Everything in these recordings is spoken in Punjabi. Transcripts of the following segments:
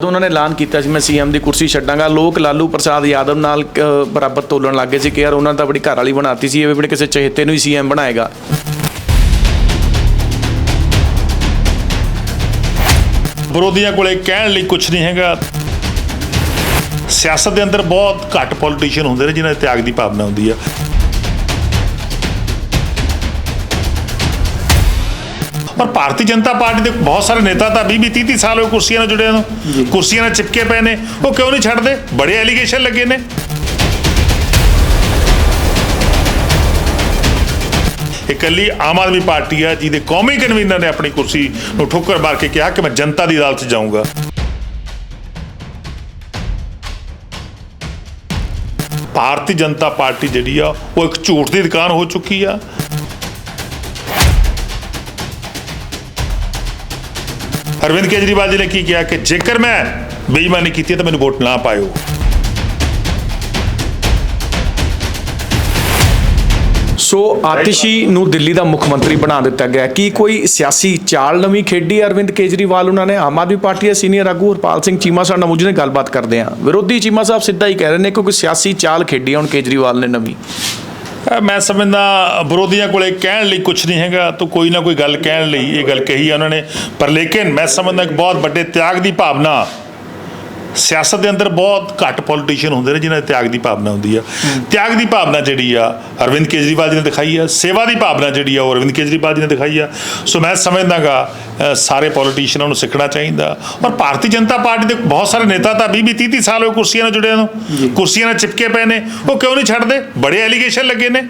ਜਦੋਂ ਉਹਨਾਂ ਨੇ ਐਲਾਨ ਕੀਤਾ ਸੀ, ਮੈਂ ਸੀਐਮ ਦੀ ਕੁਰਸੀ ਛੱਡਾਂਗਾ। ਲੋਕ ਲਾਲੂ ਪ੍ਰਸਾਦ ਯਾਦਵ ਨਾਲ ਬਰਾਬਰ ਤੋਲਣ ਲੱਗੇ ਸੀ ਕਿ ਯਾਰ ਉਹਨਾਂ ਨੇ ਤਾਂ ਆਪਣੀ ਘਰ ਵਾਲੀ ਬਣਾਤੀ ਸੀ, ਇਹ ਵੀ ਆਪਣੇ ਕਿਸੇ ਚਹੇਤੇ ਨੂੰ ਹੀ ਸੀਐਮ ਬਣਾਏਗਾ। ਵਿਰੋਧੀਆਂ ਕੋਲੇ ਕਹਿਣ ਲਈ ਕੁਝ ਨਹੀਂ ਹੈਗਾ। ਸਿਆਸਤ ਦੇ ਅੰਦਰ ਬਹੁਤ ਘੱਟ ਪੋਲੀਟੀਸ਼ੀਅਨ ਹੁੰਦੇ ਨੇ ਜਿਨ੍ਹਾਂ ਦੇ ਤਿਆਗ ਦੀ ਭਾਵਨਾ ਹੁੰਦੀ ਆ। ਪਰ ਭਾਰਤੀ ਜਨਤਾ ਪਾਰਟੀ ਦੇ ਬਹੁਤ ਸਾਰੇ ਨੇਤਾ ਤਾਂ 20 30 30 ਸਾਲ ਹੋਏ ਕੁਰਸੀਆਂ ਨਾਲ ਜੁੜਿਆਂ ਨੂੰ। ਕੁਰਸੀਆਂ ਨਾਲ ਚਿਪਕੇ ਪਏ ਨੇ। ਉਹ ਕਿਉਂ ਨਹੀਂ ਛੱਡਦੇ? ਬੜੇ ਐਲੀਗੇਸ਼ਨ ਲੱਗੇ ਨੇ। ਇਕੱਲੀ ਆਮ ਆਦਮੀ ਪਾਰਟੀ ਆ ਜਿਹਦੇ ਕੌਮੀ ਕਨਵੀਨਰ ਨੇ ਆਪਣੀ ਕੁਰਸੀ ਨੂੰ ਠੋਕਰ ਮਾਰ ਕੇ ਕਿਹਾ ਕਿ ਮੈਂ ਜਨਤਾ ਦੀ ਅਦਾਲਤ 'ਚ ਜਾਊਂਗਾ। ਭਾਰਤੀ ਜਨਤਾ ਪਾਰਟੀ ਜਿਹੜੀ ਆ ਉਹ ਇੱਕ ਝੂਠ ਦੀ ਦੁਕਾਨ ਹੋ ਚੁੱਕੀ ਆ। ਅਰਵਿੰਦ ਕੇਜਰੀਵਾਲ ਜੀ ਨੇ ਕੀ ਕਿਹਾ ਕਿ ਜੇਕਰ ਮੈਂ ਬੇਈਮਾਨੀ ਕੀਤੀ ਹੈ ਤਾਂ ਮੈਨੂੰ ਵੋਟ ਨਾ ਪਾਇਓ। ਸੋ ਆਤਿਸ਼ੀ ਨੂੰ ਦਿੱਲੀ ਦਾ ਮੁੱਖ ਮੰਤਰੀ ਬਣਾ ਦਿੱਤਾ ਗਿਆ ਕੀ ਕੋਈ ਸਿਆਸੀ ਚਾਲ ਨਵੀਂ ਖੇਡੀ ਅਰਵਿੰਦ ਕੇਜਰੀਵਾਲ, ਉਹਨਾਂ ਨੇ ਆਮ ਆਦਮੀ ਪਾਰਟੀ ਦੇ ਸੀਨੀਅਰ ਆਗੂ ਹਰਪਾਲ ਸਿੰਘ ਚੀਮਾ ਸਾਹਿਬ ਨਾਲ ਮੁਝੇ ਗੱਲਬਾਤ ਕਰਦੇ ਆ ਵਿਰੋਧੀ ਚੀਮਾ ਸਾਹਿਬ ਸਿੱਧਾ ਹੀ ਕਹਿ ਰਹੇ ਨੇ ਕਿ ਕੋਈ ਸਿਆਸੀ ਚਾਲ ਖੇਡੀ ਹੁਣ ਕੇਜਰੀਵਾਲ ਨੇ ਨਵੀਂ। ਮੈਂ ਸਮਝਦਾ ਵਿਰੋਧੀਆਂ ਕੋਲੇ ਕਹਿਣ ਲਈ ਕੁਝ ਨਹੀਂ ਹੈਗਾ ਤਾਂ ਕੋਈ ਨਾ ਕੋਈ ਗੱਲ ਕਹਿਣ ਲਈ ਇਹ ਗੱਲ ਕਹੀ ਆ ਉਹਨਾਂ ਨੇ। ਪਰ ਲੇਕਿਨ ਮੈਂ ਸਮਝਦਾ ਕਿ ਬਹੁਤ ਵੱਡੇ ਤਿਆਗ ਦੀ ਭਾਵਨਾ ਸਿਆਸਤ ਦੇ ਅੰਦਰ ਬਹੁਤ ਘੱਟ ਪੋਲੀਟੀਸ਼ੀਅਨ ਹੁੰਦੇ ਨੇ ਜਿਨ੍ਹਾਂ ਦੇ ਤਿਆਗ ਦੀ ਭਾਵਨਾ ਹੁੰਦੀ ਆ। ਤਿਆਗ ਦੀ ਭਾਵਨਾ ਜਿਹੜੀ ਆ ਅਰਵਿੰਦ ਕੇਜਰੀਵਾਲ ਜੀ ਨੇ ਦਿਖਾਈ ਆ ਸੇਵਾ ਦੀ ਭਾਵਨਾ ਜਿਹੜੀ ਆ ਉਹ ਅਰਵਿੰਦ ਕੇਜਰੀਵਾਲ ਜੀ ਨੇ ਦਿਖਾਈ ਆ। ਸੋ ਮੈਂ ਸਮਝਦਾਗਾ ਸਾਰੇ ਪੋਲੀਟੀਸ਼ੀਅਨਾਂ ਨੂੰ ਸਿੱਖਣਾ ਚਾਹੀਦਾ। ਔਰ ਭਾਰਤੀ ਜਨਤਾ ਪਾਰਟੀ ਦੇ ਬਹੁਤ ਸਾਰੇ ਨੇਤਾ ਤਾਂ 20 20 30 ਸਾਲ ਹੋਏ ਕੁਰਸੀਆਂ ਨਾਲ ਜੁੜਿਆਂ ਨੂੰ। ਕੁਰਸੀਆਂ ਨਾਲ ਚਿਪਕੇ ਪਏ ਨੇ। ਉਹ ਕਿਉਂ ਨਹੀਂ ਛੱਡਦੇ? ਬੜੇ ਐਲੀਗੇਸ਼ਨ ਲੱਗੇ ਨੇ।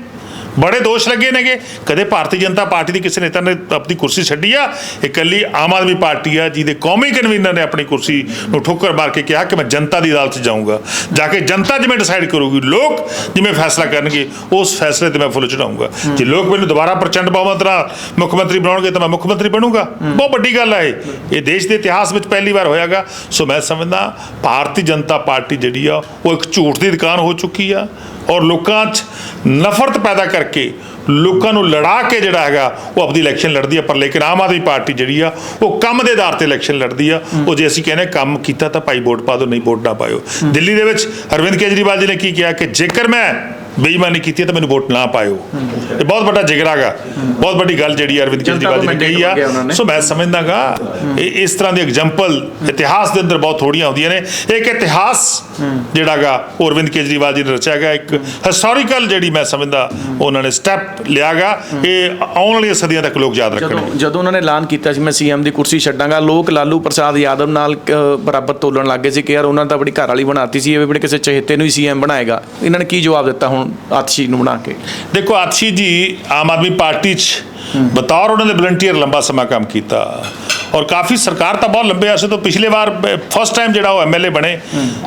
ਬੜੇ ਦੋਸ਼ ਲੱਗੇ ਨੇਗੇ। ਕਦੇ ਭਾਰਤੀ ਜਨਤਾ ਪਾਰਟੀ ਦੀ ਕਿਸੇ ਨੇਤਾ ਨੇ ਆਪਣੀ ਕੁਰਸੀ ਛੱਡੀ ਆ? ਇਕੱਲੀ ਆਮ ਆਦਮੀ ਪਾਰਟੀ ਆ, ਜਿਹਦੇ ਕੌਮੀ ਕਨਵੀਨਰ ਨੇ ਆਪਣੀ ਕੁਰਸੀ ਨੂੰ ਠੋਕਰ ਮਾਰ ਕੇ ਕਿਹਾ ਕਿ ਮੈਂ ਜਨਤਾ ਦੀ ਅਦਾਲਤ 'ਚ ਜਾਊਂਗਾ। ਜਾ ਕੇ ਜਨਤਾ ਜਿਵੇਂ ਡਿਸਾਈਡ ਕਰੂਗੀ, ਲੋਕ ਜਿਵੇਂ ਫੈਸਲਾ ਕਰਨਗੇ, ਉਸ ਫੈਸਲੇ ਤੇ ਮੈਂ ਫੁੱਲ ਚੜਾਊਂਗਾ ਜੇ ਲੋਕ ਮੈਨੂੰ ਦੁਬਾਰਾ ਪ੍ਰਚੰਡ ਬਹੁਮਤ ਨਾਲ ਮੁੱਖ ਮੰਤਰੀ ਬਣਾਉਣਗੇ ਤਾਂ ਮੈਂ ਮੁੱਖ ਮੰਤਰੀ ਬਣੂੰਗਾ। ਬਹੁਤ ਵੱਡੀ ਗੱਲ ਹੈ ਇਹ। ਇਹ ਦੇਸ਼ ਦੇ ਇਤਿਹਾਸ ਵਿੱਚ ਪਹਿਲੀ ਵਾਰ ਹੋਇਆਗਾ। ਸੋ ਮੈਂ ਸਮਝਦਾ, ਭਾਰਤੀ ਜਨਤਾ ਪਾਰਟੀ ਜਿਹੜੀ ਆ, ਉਹ ਇੱਕ ਝੂਠ ਦੀ ਦੁਕਾਨ ਹੋ ਚੁੱਕੀ ਆ। ਔਰ ਲੋਕਾਂ 'ਚ ਨਫ਼ਰਤ ਪੈਦਾ ਕਰਕੇ ਲੋਕਾਂ ਨੂੰ ਲੜਾ ਕੇ ਜਿਹੜਾ ਹੈਗਾ ਉਹ ਆਪਣੀ ਇਲੈਕਸ਼ਨ ਲੜਦੀ ਆ ਪਰ ਲੇਕਿਨ ਆਮ ਆਦਮੀ ਪਾਰਟੀ ਜਿਹੜੀ ਆ ਉਹ ਕੰਮ ਦੇ ਆਧਾਰ ਤੇ ਇਲੈਕਸ਼ਨ ਲੜਦੀ ਆ। ਉਹ ਜੇ ਅਸੀਂ ਕਹਿੰਦੇ ਕੰਮ ਕੀਤਾ ਤਾਂ ਭਾਈ ਵੋਟ ਪਾ ਦਿਓ ਨਹੀਂ ਵੋਟ ਨਾ ਪਾਇਓ। ਦਿੱਲੀ ਦੇ ਵਿੱਚ ਅਰਵਿੰਦ ਕੇਜਰੀਵਾਲ ਜੀ ਨੇ ਕੀ ਕਿਹਾ ਕਿ ਜੇਕਰ ਮੈਂ ਬੇਈਮਾਨੀ ਕੀਤੀ ਹੈ ਤਾਂ ਮੈਨੂੰ ਵੋਟ ਨਾ ਪਾਇਓ। ਇਹ ਬਹੁਤ ਵੱਡਾ ਜਿਗਰਾ ਗਾ ਬਹੁਤ ਵੱਡੀ ਗੱਲ ਜਿਹੜੀ ਅਰਵਿੰਦ ਕੇਜਰੀਵਾਲ ਜੀ ਨੇ ਕਹੀ ਆ। ਸੋ ਮੈਂ ਸਮਝਦਾਗਾ ਇਹ ਇਸ ਤਰ੍ਹਾਂ ਦੀ ਐਗਜ਼ਾਮਪਲ ਇਤਿਹਾਸ ਦੇ ਅੰਦਰ ਬਹੁਤ ਥੋੜੀਆਂ ਹੁੰਦੀਆਂ ਨੇ। ਇੱਕ ਇਤਿਹਾਸ ਜਿਹੜਾਗਾ ਅਰਵਿੰਦ ਕੇਜਰੀਵਾਲ ਜੀ ਨੇ ਰਚਿਆ ਗਿਆ ਇੱਕ ਹਿਸਟੋਰੀਕਲ ਜਿਹੜੀ ਮੈਂ ਸਮਝਦਾ ਉਹਨਾਂ ਨੇ ਸਟੈਪ ਲਿਆਗਾ। ਇਹ ਆਉਣ ਵਾਲੀਆਂ ਸਦੀਆਂ ਤੱਕ ਲੋਕ ਯਾਦ ਰੱਖਣਗੇ। ਜਦੋਂ ਉਹਨਾਂ ਨੇ ਐਲਾਨ ਕੀਤਾ ਸੀ ਮੈਂ ਸੀਐਮ ਦੀ ਕੁਰਸੀ ਛੱਡਾਂਗਾ। ਲੋਕ ਲਾਲੂ ਪ੍ਰਸਾਦ ਯਾਦਵ ਨਾਲ ਬਰਾਬਰ ਤੋਲਣ ਲੱਗੇ ਸੀ ਕਿ ਯਾਰ ਉਹਨਾਂ ਤਾਂ ਆਪਣੀ ਘਰ ਵਾਲੀ ਬਣਾਤੀ ਸੀ ਇਹ ਵੀ ਆਪਣੇ ਕਿਸੇ ਚਹੇਤੇ ਨੂੰ ਹੀ ਸੀਐਮ ਬਣਾਏਗਾ। ਇਹਨਾਂ ਨੇ ਕੀ ਜਵਾਬ ਦਿੱਤਾ ਹੁਣ? ਆਤਿਸ਼ੀ ਨੂੰ ਬਣਾ ਕੇ। ਦੇਖੋ ਆਤਸ਼ੀ ਜੀ ਆਮ ਆਦਮੀ ਪਾਰਟੀ 'ਚ ਬਤੌਰ ਉਹਨਾਂ ਦੇ ਵਲੰਟੀਅਰ ਲੰਬਾ ਸਮਾਂ ਕੰਮ ਕੀਤਾ। ਔਰ ਕਾਫੀ ਸਰਕਾਰ ਤਾਂ ਬਹੁਤ ਲੰਬੇ ਅਰਸੇ ਤੋਂ ਪਿਛਲੇ ਵਾਰ ਫਸਟ ਟਾਈਮ ਜਿਹੜਾ ਉਹ ਐਮਐਲਏ ਬਣੇ।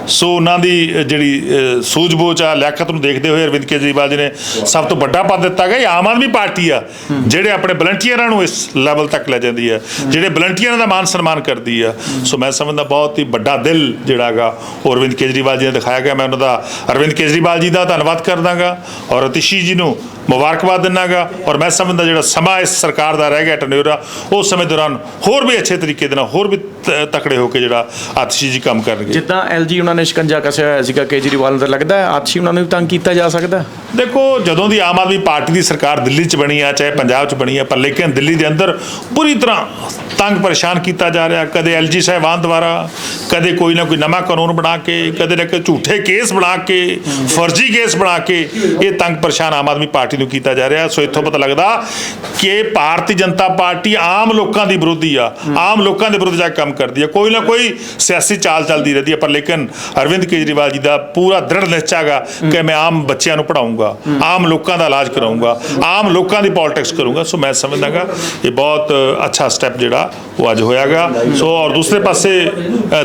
ਸੋ ਉਹਨਾਂ ਦੀ ਜਿਹੜੀ ਅ, ਸੂਝ-ਬੂਝ ਆ ਲਿਆਕਤ ਨੂੰ ਦੇਖਦੇ ਹੋਏ ਅਰਵਿੰਦ ਕੇਜਰੀਵਾਲ ਜੀ ਨੇ ਸਭ ਤੋਂ ਵੱਡਾ ਪਦ ਦਿੱਤਾ ਗਿਆ। ਇਹ ਆਮ ਆਦਮੀ ਪਾਰਟੀ ਆ ਜਿਹੜੇ ਆਪਣੇ ਵਲੰਟੀਅਰਾਂ ਨੂੰ ਇਸ ਲੈਵਲ ਤੱਕ ਲੈ ਜਾਂਦੀ ਆ ਜਿਹੜੇ ਵਲੰਟੀਅਰਾਂ ਦਾ ਮਾਨ ਸਨਮਾਨ ਕਰਦੀ ਆ। ਸੋ ਮੈਂ ਸਮਝਦਾ ਬਹੁਤ ਹੀ ਵੱਡਾ ਦਿਲ ਜਿਹੜਾ ਹੈਗਾ ਉਹ ਅਰਵਿੰਦ ਕੇਜਰੀਵਾਲ ਜੀ ਨੇ ਦਿਖਾਇਆ ਗਿਆ। ਮੈਂ ਉਹਨਾਂ ਦਾ ਅਰਵਿੰਦ ਕੇਜਰੀਵਾਲ ਜੀ ਦਾ ਧੰਨਵਾਦ ਕਰਦਾਗਾ ਔਰ ਅਤਿਸ਼ੀ ਜੀ ਨੂੰ ਮੁਬਾਰਕਬਾਦ ਦਿੰਨਾਗਾ ਔਰ ਮੈਂ ਸਮਝਦਾ ਜਿਹੜਾ ਸਮਾਂ ਇਸ ਸਰਕਾਰ ਦਾ ਰਹਿ ਗਿਆ ਟਨਿਊਰਾ ਉਸ ਸਮੇਂ ਦੌਰਾਨ ਹੋਰ ਵੀ ਅੱਛੇ ਤਰੀਕੇ ਦੇ ਨਾਲ ਹੋਰ ਵੀ ਤਕੜੇ ਹੋ ਕੇ ਜਿਹੜਾ ਆਤਿਸ਼ੀ ਜੀ ਕੰਮ ਕਰਨਗੇ ਜਿੱਦਾਂ ਐਲਜੀ ਉਹਨਾਂ ਨੇ ਸ਼ਿਕੰਜਾ ਕੱਸਿਆ ਹੋਇਆ ਸੀਗਾ ਕੇਜਰੀਵਾਲ ਨੂੰ ਲੱਗਦਾ ਹੈ ਆਤਿਸ਼ੀ ਉਹਨਾਂ ਨੂੰ ਵੀ ਤੰਗ ਕੀਤਾ ਜਾ ਸਕਦਾ? ਦੇਖੋ ਜਦੋਂ ਦੀ ਆਮ ਆਦਮੀ ਪਾਰਟੀ ਦੀ ਸਰਕਾਰ ਦਿੱਲੀ 'ਚ ਬਣੀ ਆ ਚਾਹੇ ਪੰਜਾਬ 'ਚ ਬਣੀ ਆ ਪਰ ਲੇਕਿਨ ਦਿੱਲੀ ਦੇ ਅੰਦਰ ਪੂਰੀ ਤਰ੍ਹਾਂ ਤੰਗ ਪਰੇਸ਼ਾਨ ਕੀਤਾ ਜਾ ਰਿਹਾ ਕਦੇ ਐਲਜੀ ਸਾਹਿਬਾਨ ਦੁਆਰਾ ਕਦੇ ਕੋਈ ਨਾ ਕੋਈ ਨਵਾਂ ਕਾਨੂੰਨ ਬਣਾ ਕੇ ਕਦੇ ਨਾ ਕੋਈ ਝੂਠੇ ਕੇਸ ਬਣਾ ਕੇ ਫਰਜ਼ੀ ਕੇਸ ਬਣਾ ਕੇ ਇਹ ਤੰਗ ਪਰੇਸ਼ਾਨ ਆਮ ਆਦਮੀ ਪਾਰਟੀ ਨੂੰ ਕੀਤਾ ਜਾ ਰਿਹਾ, ਸੋ ਇੱਥੋਂ ਪਤਾ ਲੱਗਦਾ ਕਿ ਭਾਰਤੀ ਜਨਤਾ ਪਾਰਟੀ ਆਮ ਲੋਕਾਂ ਦੀ ਵਿਰੋਧੀ ਆ, ਆਮ ਲੋਕਾਂ ਦੇ ਵਿਰੁੱਧ ਜਾ ਕੇ ਕੰਮ ਕਰਦੀ ਆ। ਕੋਈ ਨਾ ਕੋਈ ਸਿਆਸੀ ਚਾਲ ਚੱਲਦੀ ਰਹਿੰਦੀ ਆ, ਪਰ ਲੇਕਿਨ ਅਰਵਿੰਦ ਕੇਜਰੀਵਾਲ ਜੀ ਦਾ ਪੂਰਾ ਦ੍ਰਿੜ ਨਿਸ਼ਚਾ ਹੈਗਾ ਕਿ ਮੈਂ ਆਮ ਬੱਚਿਆਂ ਨੂੰ ਪੜਾਉਂਗਾ ਆਮ ਲੋਕਾਂ ਦਾ ਇਲਾਜ ਕਰਾਉਂਗਾ ਆਮ ਲੋਕਾਂ ਦੀ ਪੋਲਿਟਿਕਸ ਕਰੂੰਗਾ। ਸੋ ਮੈਂ ਸਮਝਦਾਗਾ, ਇਹ ਬਹੁਤ ਅੱਛਾ ਸਟੈਪ ਜਿਹੜਾ ਉਹ ਅੱਜ ਹੋਇਆਗਾ ਸੋ ਔਰ ਦੂਸਰੇ ਪਾਸੇ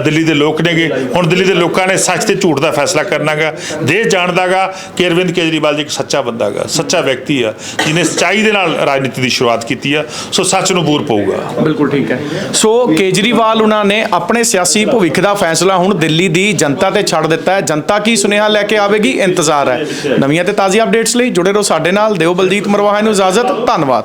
ਦਿੱਲੀ ਦੇ ਲੋਕ ਨੇਗੇ। ਹੁਣ ਦਿੱਲੀ ਦੇ ਲੋਕਾਂ ਨੇ ਸੱਚ ਤੇ ਝੂਠ ਦਾ ਫੈਸਲਾ ਕਰਨਾਗਾ। ਦੇਸ਼ ਜਾਣਦਾਗਾ ਕਿ ਅਰਵਿੰਦ ਕੇਜਰੀਵਾਲ ਜੀ ਇੱਕ ਸੱਚਾ ਬੰਦਾ ਗਾ ਸੱਚਾ ਵਿਅਕਤੀ ਆ, ਜਿਹਨੇ ਸੱਚਾਈ ਦੇ ਨਾਲ ਰਾਜਨੀਤੀ ਦੀ ਸ਼ੁਰੂਆਤ ਕੀਤੀ ਆ, ਸੋ ਸੱਚ ਨੂੰ ਬੂਰ ਪਊਗਾ। ਬਿਲਕੁਲ ਠੀਕ ਹੈ। ਸੋ ਕੇਜਰੀਵਾਲ ਉਹਨਾਂ ਨੇ ਆਪਣੇ ਸਿਆਸੀ ਭਵਿੱਖ ਦਾ ਫੈਸਲਾ ਹੁਣ ਦਿੱਲੀ ਦੀ ਜਨਤਾ ਤੇ ਛੱਡ ਦਿੱਤਾ ਹੈ। ਜਨਤਾ ਕੀ ਸੁਨੇਹਾ ਲੈ ਕੇ ਆਵੇਗੀ? ਇੰਤਜ਼ਾਰ ਹੈ। ਨਵੀਆਂ ਤੇ ਤਾਜ਼ੀ ਅਪਡੇਟਸ ਲਈ ਜੁੜੇ ਰਹੋ ਸਾਡੇ ਨਾਲ। ਦਿਓ ਬਲਜੀਤ ਮਰਵਾਹਾ ਨੂੰ ਇਜਾਜ਼ਤ। ਧੰਨਵਾਦ।